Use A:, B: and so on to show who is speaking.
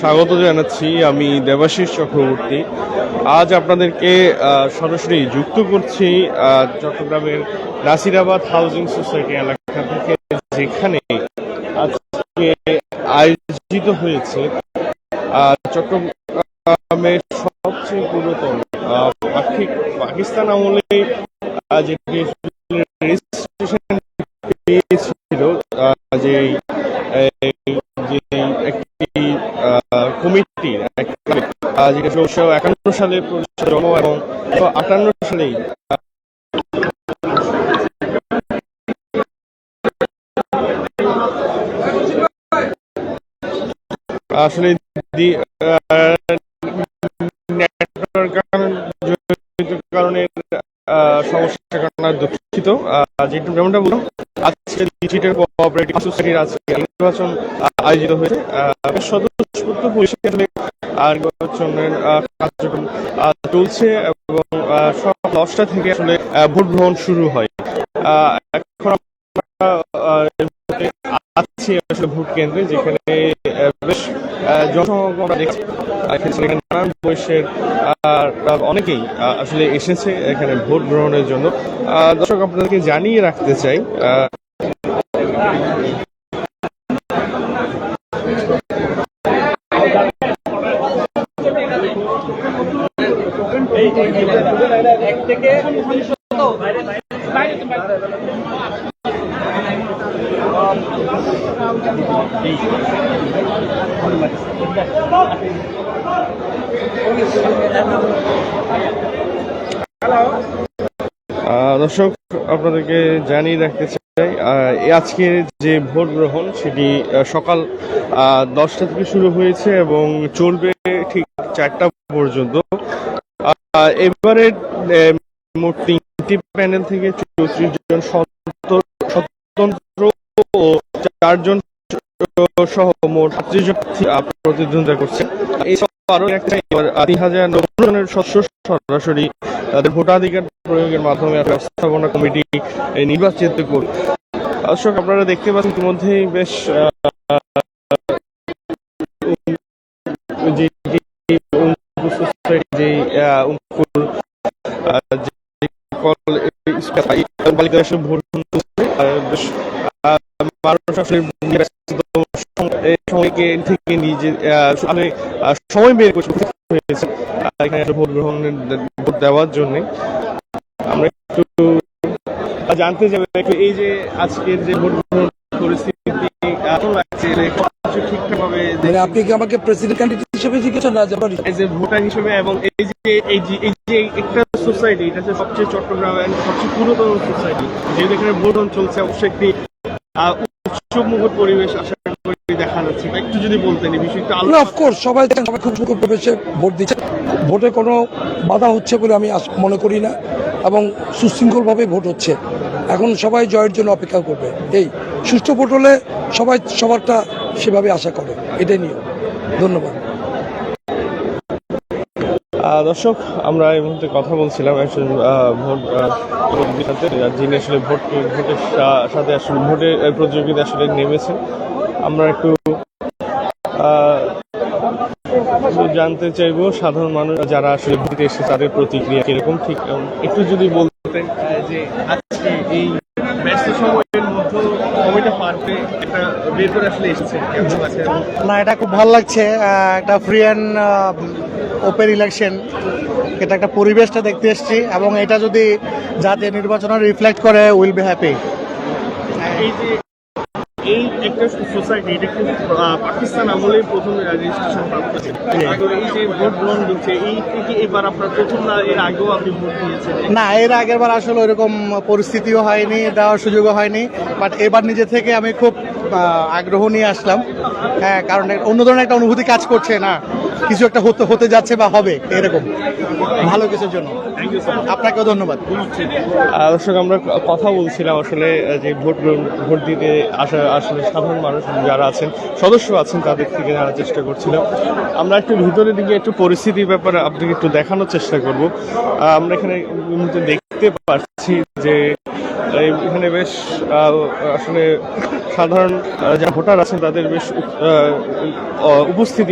A: স্বাগত জানাচ্ছি আমি দেবাশিস চক্রবর্তী। আজ আপনাদেরকে সরাসরি যুক্ত করছি চট্টগ্রামের নাসিরাবাদ হাউজিং সোসাইটি এলাকা থেকে, যেখানে আজকে আয়োজিত হয়েছে চট্টগ্রামের সবচেয়ে পুরাতন পাকিস্তান আমলে যেটি যেটা উনিশশো একান্ন সালে জন্ম এবং আটান্ন সালেই আসলে কারণ জনিত কারণে দুঃখিত। যেটা যেমনটা বললাম, আজকে ডিজিটাল কোঅপারেটিভ সোসাইটির আজকে নির্বাচন আয়োজিত হয়েছে। পরিষেবা আর নির্বাচনের কার্যক্রম চলছে এবং সকাল দশটা থেকে আসলে ভোট গ্রহণ শুরু হয়। এখন আছি আসলে ভোট কেন্দ্রে, যেখানে বেশ জনসমাগম আমরা দেখছি। এখানে নানান বয়সের অনেকেই আসলে এসেছে এখানে ভোট গ্রহণের জন্য। দর্শক, আপনাদেরকে জানিয়ে রাখতে চাই দর্শক, আপনাদেরকে জানিয়ে রাখতে চাই আজকের যে ভোট গ্রহণ সেটি সকাল দশটা থেকে শুরু হয়েছে এবং চলবে ঠিক চারটা পর্যন্ত। এবারে মোট তিনটি প্যানেল থেকে চৌত্রিশ জন স্বতন্ত্র ও চারজন সহ মোট আটত্রিশ জন প্রতিদ্বন্দ্বিতা করছে। আরও একটা তিন হাজার নব্বই জনের সদস্য সরাসরি, তাদের ভোটাধিকার প্রয়োগের মাধ্যমে ব্যবস্থাপনা কমিটি নির্বাচিত করবে দর্শক, আপনারা দেখতে পাচ্ছেন ইতিমধ্যেই বেশ যে সময় বের হয়েছে এখানে ভোট গ্রহণের ভোট দেওয়ার জন্য। আমরা জানতে একটু এই যে আজকের যে ভোট গ্রহণ পরিস্থিতি লাগছে? ঠিকঠাকভাবে
B: মানে আপনি কি আমাকে প্রেসিডেন্ট ক্যান্ডিডেট হিসেবে জিজ্ঞেস না যে আমার
A: এজ এ ভোটার হিসেবে এবং এই যে এই যে এই যে একটা সোসাইটি এটা হচ্ছে সবচেয়ে চট্টগ্রামের সবচেয়ে পুরাতন সোসাইটি যেহেতু এখানে ভোট চলছে অবশ্যই একটি উৎসবমুখর পরিবেশ আশা করি দেখা যাচ্ছে একটু যদি বলতেন এই বিষয়টা আলো
B: অফকোর্স সবাই সবাই খুব সুন্দর প্রবেশে ভোট দিচ্ছে। ভোটে কোনো বাধা হচ্ছে বলে আমি মনে করি না এবং সুশৃঙ্খলভাবে ভোট হচ্ছে। এখন সবাই জয়ের জন্য অপেক্ষা করবে। এই সুষ্ঠু ভোট হলে সবাই সবারটা সেভাবে আশা করে। এটাই নিয়ে ধন্যবাদ।
A: দর্শক, আমরা এই মুহূর্তে কথা বলছিলাম ভোট যিনি আসলে ভোট, ভোটের সাথে আসলে ভোটের প্রতিযোগিতা আসলে নেমেছেন। আমরা একটু জানতে চাইব, সাধারণ মানুষ যারা আসলে ভোটে এসে তাদের প্রতিক্রিয়া কীরকম? ঠিক, একটু যদি বলতেন যে আজকে এই ব্যস্ত একটা বের করে আসলে এসেছে
C: না এটা খুব ভালো লাগছে একটা ফ্রি অ্যান্ড ওপেন ইলেকশন এটা একটা পরিবেশটা দেখতে এসছি এবং এটা যদি জাতীয় নির্বাচনের রিফ্লেক্ট করে উইল বি হ্যাপি
A: এই একটা সোসাইটি এটা কিন্তু পাকিস্তান আমলেই প্রথম রেজিস্ট্রেশন প্রাপ্ত এই যে ভোট গ্রহণ দিচ্ছে এই থেকে এবার আপনার প্রথম না এর আগেও আপনি ভোট দিয়েছেন?
C: না এর আগের বার আসলে ওইরকম পরিস্থিতিও হয়নি দেওয়ার সুযোগও হয়নি বাট এবার নিজে থেকে আমি খুব আগ্রহ নিয়ে আসলাম। হ্যাঁ কারণ অন্য ধরনের একটা অনুভূতি কাজ করছে না। কিছু একটা হতে হতে যাচ্ছে বা হবে, এরকম। ভালো কিছুর জন্য। আপনাকেও ধন্যবাদ।
A: দর্শক, আমরা কথা বলছিলাম আসলে যে ভোট ভোট দিতে আসা আসলে সাধারণ মানুষ যারা আছেন, সদস্য আছেন, তাদের থেকে জানার চেষ্টা করছিলাম। আমরা একটু ভিতরের দিকে একটু পরিস্থিতির ব্যাপারে আপনাকে একটু দেখানোর চেষ্টা করব। আমরা এখানে দেখতে পাচ্ছি যে এখানে বেশ আসলে সাধারণ যারা ভোটার আছেন, তাদের বেশ উপস্থিতি